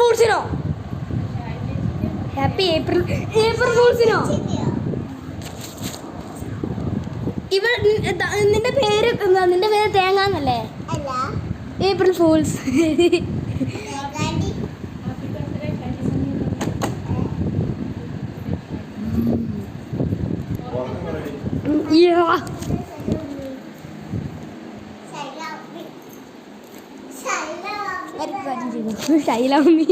ഫൂൾസിനോ? Happy April April ഫൂൾസിനോ? ഇവ നിന്റെ പേര് എന്താ? നിന്റെ പേര് തേങ്ങാന്നല്ലേ? ഏപ്രിൽ ഫൂൾസ് ഗാഡി ശൈലമി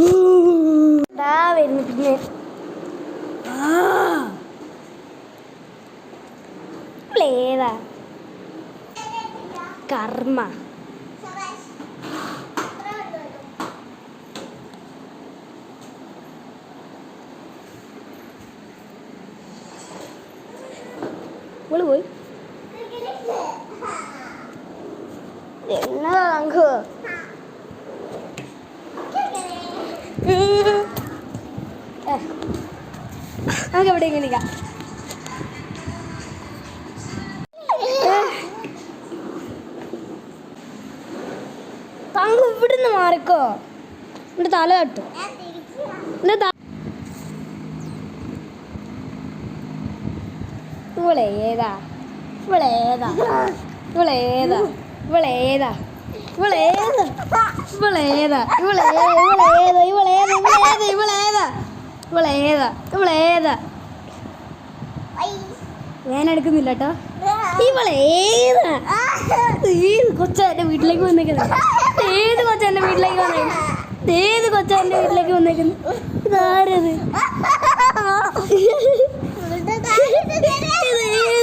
Ooh. ഇവൾ പോയി. എന്നാ നമുക്ക് എവിടെ ഇങ്ങനെ താങ്കൾ ഇവിടുന്ന് മാറിക്കോ. എന്റെ തല തട്ടു. ഇവളേതാ ഇവളേതാ ഇവളേതാ ഇവളേതാ ഇവളേതാ ഇവളേതാ ഇവളേതാ ഇവളേതാ ഇവളേതാ ഇവളേതാ ഇവളേതാ ഇവളേതാ ഞാൻ എടുക്കുന്നില്ല കേട്ടോ ഇവളേതാ കൊച്ചാ എന്റെ വീട്ടിലേക്ക് വന്നേക്കുന്നത് ഏത് കൊച്ച എന്റെ വീട്ടിലേക്ക് വന്നേക്കുന്നത് ഏത് കൊച്ച എന്റെ വീട്ടിലേക്ക് വന്നേക്കുന്നത് ഇതാരത് ഇത് ഏത് കൊച്ചാ ഇത്? ഇതാ ഇത് ഏത് ഇവളേതാ ഇവളേതാ ഇവളേതാ ഇവളെ എവിടുന്നെയാ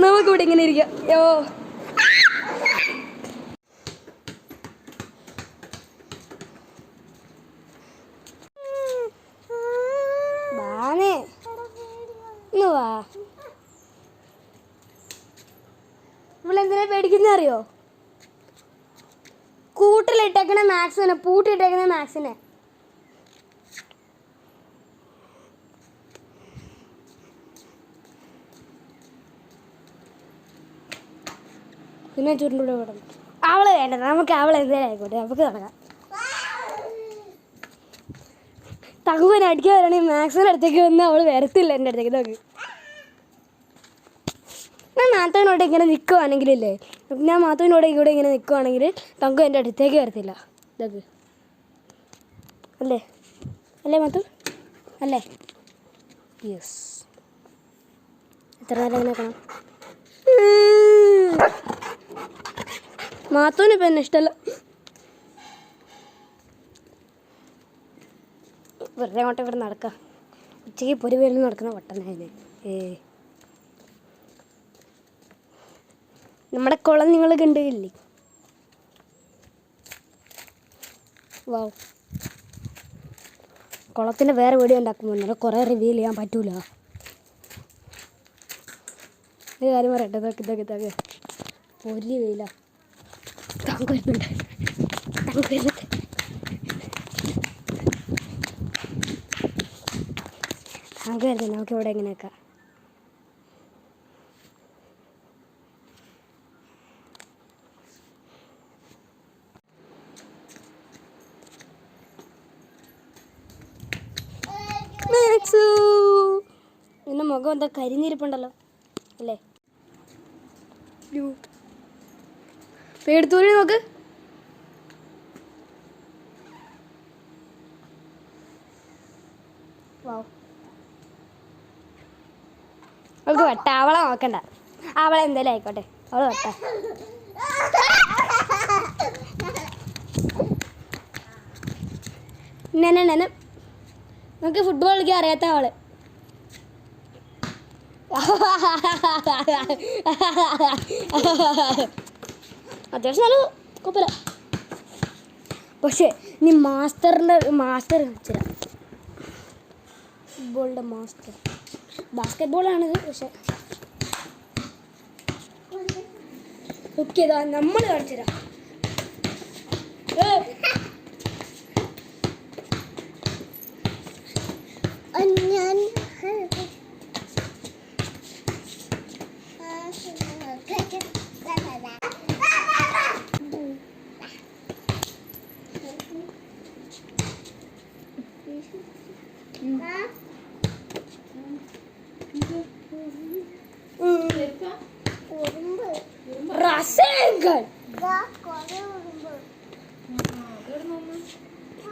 നമുക്കിവിടെ ഇങ്ങനെ ഇരിക്കാം. വാ. ഇവളെന്തിനാ പേടിക്കുന്ന അറിയോ? കൂട്ടിലിട്ടേക്കണ മാക്സിനെ പൂട്ടിയിട്ടേക്കണ മാക്സിനെ പിന്നെ ചുരുണ്ടൂടെ വിടണം. അവൾ വേണ്ട നമുക്ക് അവളെ എന്തേലും ആയിക്കോട്ടെ നമുക്ക് തുടങ്ങാം. തങ്കുവിനെ അടിക്കാൻ വരണേ മാക്സിന്റെ അടുത്തേക്ക് വന്ന് അവൾ വരത്തില്ല എന്റെ അടുത്തേക്ക്. നോക്ക്. ഞാൻ മാത്തവിനോട് ഇങ്ങനെ നിൽക്കുവാണെങ്കിലല്ലേ ഞാൻ മാത്തവിനോട് ഇവിടെ ഇങ്ങനെ നിൽക്കുവാണെങ്കിൽ തങ്കു എന്റെ അടുത്തേക്ക് വരത്തില്ല. ഇതൊക്കെ. അല്ലേ? അല്ലേ മാത്തു അല്ലേ? യെസ് എത്ര നേരം ഇങ്ങനെ കാണാം? മാത്തുവിന് ഇപ്പം എന്നെ ഇഷ്ടമല്ല വെറുതെ അങ്ങോട്ട് ഇവിടെ നടക്കാം. ഉച്ചയ്ക്ക് പൊരി നടക്കുന്ന വട്ടനായത് ഏ നമ്മുടെ കുളം നിങ്ങൾ കണ്ടില്ലേ? വാവ് കുളത്തിന്റെ വേറെ വീഡിയോ ഉണ്ടാക്കുമ്പോൾ നമ്മൾ കുറേ റിവ്യൂ ചെയ്യാൻ പറ്റൂല. ഒരു കാര്യം പറയട്ടെ ഇതൊക്കെ ഇതൊക്കെ ഇതൊക്കെ. ഒരു വെയില തങ്ക വരുന്നുണ്ട്. തങ്ക വരുന്നുണ്ട്. തങ്ക വരുന്നുണ്ട്. നമുക്ക് ഇവിടെ എങ്ങനെയൊക്കെ? മാക്സു നിന്റെ മുഖം എന്താ കരിഞ്ഞിരിപ്പുണ്ടല്ലോ? അല്ലേ? പേടുത്തൂരി നോക്ക്. അവൾക്ക് വട്ട. അവളെ നോക്കണ്ട. അവളെ എന്തേലും ആയിക്കോട്ടെ. അവൾ വട്ട. നെന നെന നമുക്ക് ഫുട്ബോൾ കളിക്കാൻ അറിയാത്ത ആൾ. അത്യാവശ്യം നല്ല കുഴപ്പമില്ല. പക്ഷേ നീ മാസ്റ്ററിന്റെ മാസ്റ്റർ വെച്ചിരാ ഫുട്ബോളിന്റെ മാസ്റ്റർ. ബാസ്കറ്റ് ബോളാണിത് പക്ഷെ. ഓക്കെ നമ്മൾ കാണിച്ചുതരാം ഏ, ഞാൻ ഉറുമ്പ് റസേങ്കൽ ഇതാ കൊറേ ഉറുമ്പ്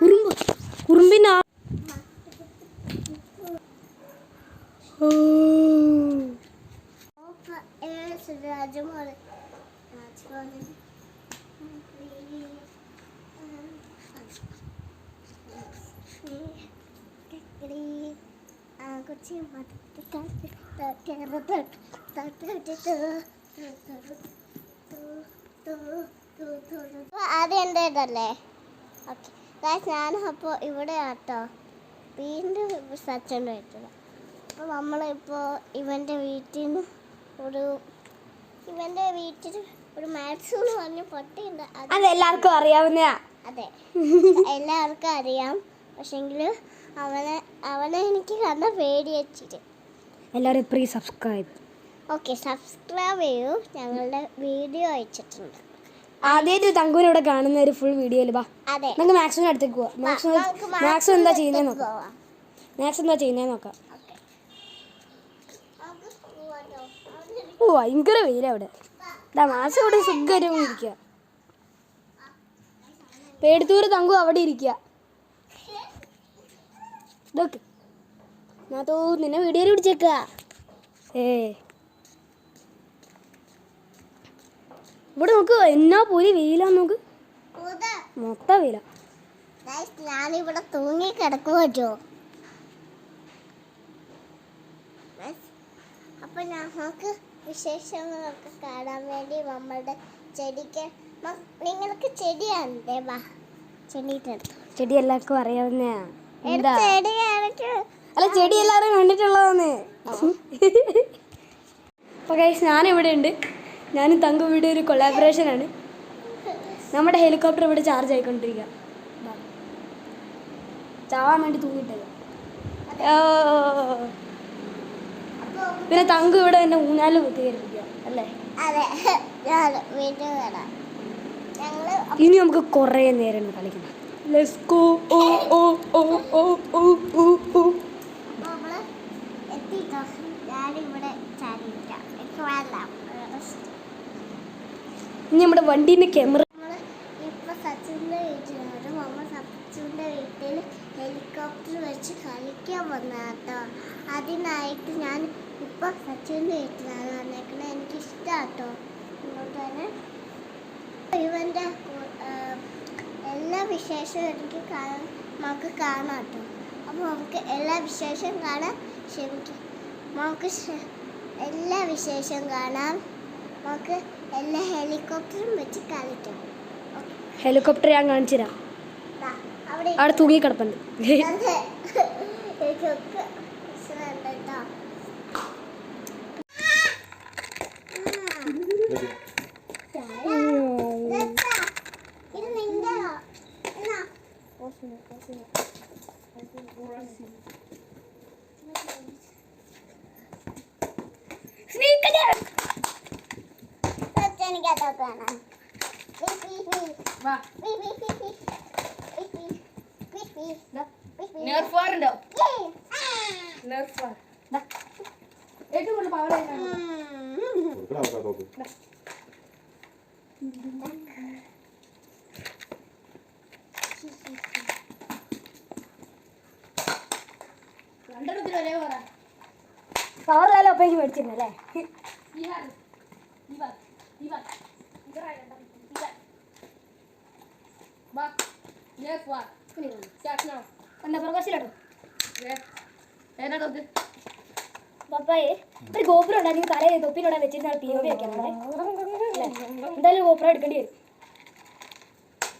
ഉറുമ്പ് ഉറുമ്പിന്റെ ആ ഓ. ഓപ്പ ഏസ് രാജമോൾ രാജമോൾ എന്റേതല്ലേ ഓക്കെ ഞാൻ അപ്പോൾ ഇവിടെ ആട്ടോ വീണ്ടും സച്ചന്റെ വെച്ചത് അപ്പോൾ നമ്മളിപ്പോൾ ഇവന്റെ വീട്ടിൽ നിന്ന് ഒരു ഇവന്റെ വീട്ടിൽ ഒരു മാത്സ് എന്ന് പറഞ്ഞ പൊട്ടിയുണ്ട്. അത് എല്ലാവർക്കും അറിയാവുന്ന അതെ. എല്ലാവർക്കും അറിയാം. പക്ഷെങ്കിൽ അവനെ അവനെ എനിക്ക് കണ്ട പേടി വെച്ചിട്ട്. എല്ലാവരും പ്രീ സബ്സ്ക്രൈബ് ഓക്കെ സബ്സ്ക്രൈബ് ചെയ്യൂ. ഞങ്ങളുടെ വീഡിയോ അയച്ചിട്ടുണ്ട് ആദ്യമായിട്ട് തങ്കുവിനെ ഇവിടെ കാണുന്ന ഒരു ഫുൾ വീഡിയോയിൽ വാ. അതെ. നമുക്ക് മാക്സിമം അടുത്തേക്ക് പോവാം മാക്സിമം മാക്സിമം എന്താ ചെയ്യുന്നത് നോക്കാം. മാക്സ് എന്താ ചെയ്യുന്നത് നോക്കാം ഓക്കെ നമുക്ക് പോവാട്ടോ. അവിടെ ഓ ഭയങ്കര വെയില അവിടെ. ഇതാ മാസം ഇവിടെ സുഖമായിട്ട് ഇരിക്കുക പേടിത്തൂര് തങ്കു അവിടെ ഇരിക്കുക ഇതൊക്കെ. മാത്തോ നിന്നെ വീഡിയോയിൽ പിടിച്ചേക്ക. ഏ. ഇവിടെ നോക്ക് എന്നാ പോയി വെയിലാ നോക്ക്. മൊത്ത വെയില. ഞാനിവിടെ തൂങ്ങി കിടക്കുവോ അപ്പൊ അപ്പൊ ഞങ്ങൾക്ക് വിശേഷങ്ങളൊക്കെ കാണാൻ വേണ്ടി നമ്മളുടെ ചെടിക്ക് നിങ്ങൾക്ക് ചെടിയാണല്ലേ? വാ. ചെടിയിട്ട് ചെടി എല്ലാവർക്കും അറിയാവുന്ന ചെടി അല്ല ചെടി എല്ലാവരും കണ്ടിട്ടുള്ളതാണ് അപ്പോൾ കൈസ് ഞാനിവിടെ ഉണ്ട്. ഞാനും തങ്കും ഇവിടെ ഒരു കൊളാബറേഷൻ ആണ്. നമ്മുടെ ഹെലികോപ്റ്റർ ഇവിടെ ചാർജ് ആയിക്കൊണ്ടിരിക്കുക. ചാവാൻ വേണ്ടി തൂങ്ങിട്ടത്. അപ്പൊ പിന്നെ തങ്കു ഇവിടെ എന്നെ ഊഞ്ഞാൽ കുത്തിയിരിക്കുക അല്ലേ? ഇനി നമുക്ക് കുറേ നേരം കളിക്കണം ലെറ്റ്സ് ഗോ ഓ ഓ ഓ ഓ ഓ ഓ ഓ. അപ്പൊ നമ്മൾ എത്തിട്ടോ? ഞാനിവിടെ ചാടിയിരിക്കാം. എനിക്ക് വേണ്ട. rest. ഇനി നമ്മുടെ വണ്ടീന്റെ ക്യാമറ ഹെലികോപ്റ്റർ വെച്ച് കളിക്കാൻ വന്നാട്ടോ അതിനായിട്ട് ഞാൻ ഇപ്പൊ സച്ചിന്റെ വീട്ടിലാണ് വന്നേക്കണത് എനിക്ക് ഇഷ്ടാട്ടോ അതുകൊണ്ട് തന്നെ ഇവന്റെ എല്ലാ വിശേഷവും എനിക്ക് കാണാൻ നമുക്ക് കാണാം കേട്ടോ അപ്പോൾ നമുക്ക് എല്ലാ വിശേഷം കാണാൻ ക്ഷമിക്കും. നമുക്ക് എല്ലാ വിശേഷം കാണാം. നമുക്ക് എല്ലാ ഹെലികോപ്റ്ററും വെച്ച് കളിക്കാം. ഹെലികോപ്റ്റർ ഞാൻ കാണിച്ചു തരാം അവിടെ തൂങ്ങി കിടപ്പുണ്ട് അതെ. എനിക്കൊക്കെ ഇഷ്ടമുണ്ട് കേട്ടോ. ഇതെത്താ? ഇത് നിന്റെയോ? എന്നാ? ഇതെത്താ എനിക്ക് അതൊക്കെ വേണം. വി, വി, വി. വി, വി, വി, വി. വി, വി. വി, വി. വി, വി. നെർഫാറുണ്ടോ! നെർഫാർ ഏറ്റവും കൂടുതൽ പവർ Mm. കൊടുക്കണം അവർക്ക് ആ അപ്പം എനിക്ക് മേടിച്ചിരുന്നല്ലേ എന്താ പ്രകാശിലാട്ടോ. പപ്പായെ ഒരു ഗോപുരം ഉണ്ടാക്കി തല തൊപ്പിനോടെ വെച്ചിരുന്ന പി ഒ വി വെക്കണം എന്തായാലും ഗോപുരം എടുക്കേണ്ടി വരും.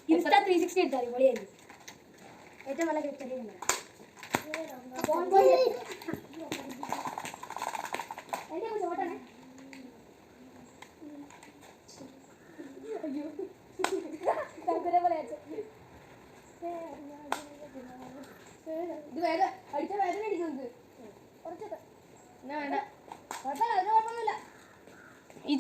ഇൻസ്റ്റാ ത്രീ സിക്സ്റ്റി എടുത്താൽ പൊളിയായിരിക്കും ഏറ്റവും നല്ല ക്ലിപ്പ് ഇത് വേദന അടിച്ച വേദന അടിക്കുന്നത് എന്നാ വേണ്ട കുഴപ്പമില്ല അതിന് കുഴപ്പമൊന്നുമില്ല ഈ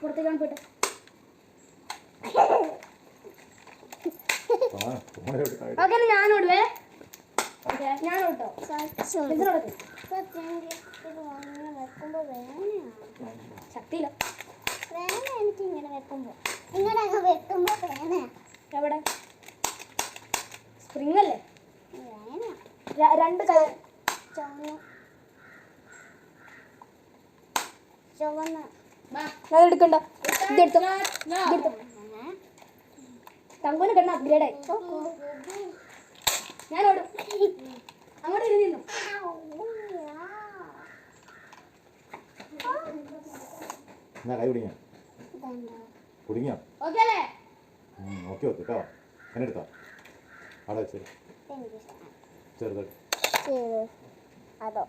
പുറത്തേക്കാണ് പോട്ടെ ഓക്കെ. ഞാൻ ഓടുവേ. ഓക്കെ ഞാൻ ഓട്ടോ ഇതിനോടൊക്കെ വെക്കുമ്പോ വേനയാണ് ശക്തിയില്ല. എനിക്ക് ഇങ്ങനെ ഇങ്ങനെ അങ്ങ് എവിടെ? സ്പ്രിംഗ് അല്ലേ രണ്ട് കൈ ചുവന്ന. ചുവന്ന. അത് എടുക്കണ്ട. ഇതെടുത്തോ ഇതെടുത്തോ തങ്കൂന് കണ്ണ അപ്ഗ്രേഡ് ആയി ഞാൻ ഓടും. അങ്ങോട്ട് ഇരുന്നിരുന്നു എന്നാ കൈ കുടിങ്ങ കുടിങ്ങ ഓക്കെ ഓക്കെ കേട്ടോ. എന്നെ എടുത്താ? അവിടെ വെച്ചത് ചെറുതായിട്ട് അതോ.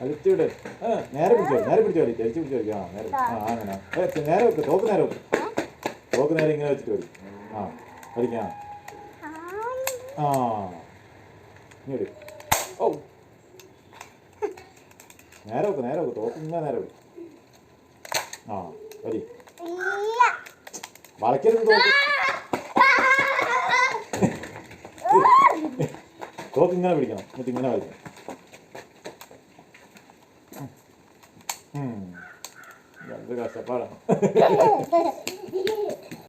അഴിച്ചുവിട്. നേരെ പിടിച്ചോ നേരെ പിടിച്ചോ വലി അഴിച്ചു പിടിച്ചോ ആ നേരെ ആ അങ്ങനെ. നേരെ വെക്ക് തോക്ക് നേരെ വെക്ക്. തോക്ക് നേരെ ഇങ്ങനെ വെച്ചിട്ട് വലി ആ വലിക്കാം ആ. ഇങ്ങോട്ട് ഓ നേരെ വെക്ക് നേരെ വെക്ക് തോക്ക് ഇങ്ങനെ നേരെ വെക്ക് ആ വരി. വളയ്ക്കരുത് തോക്ക് തോക്ക് ഇങ്ങനെ പിടിക്കണം എന്നിട്ട് ഇങ്ങനെ വലിക്കണം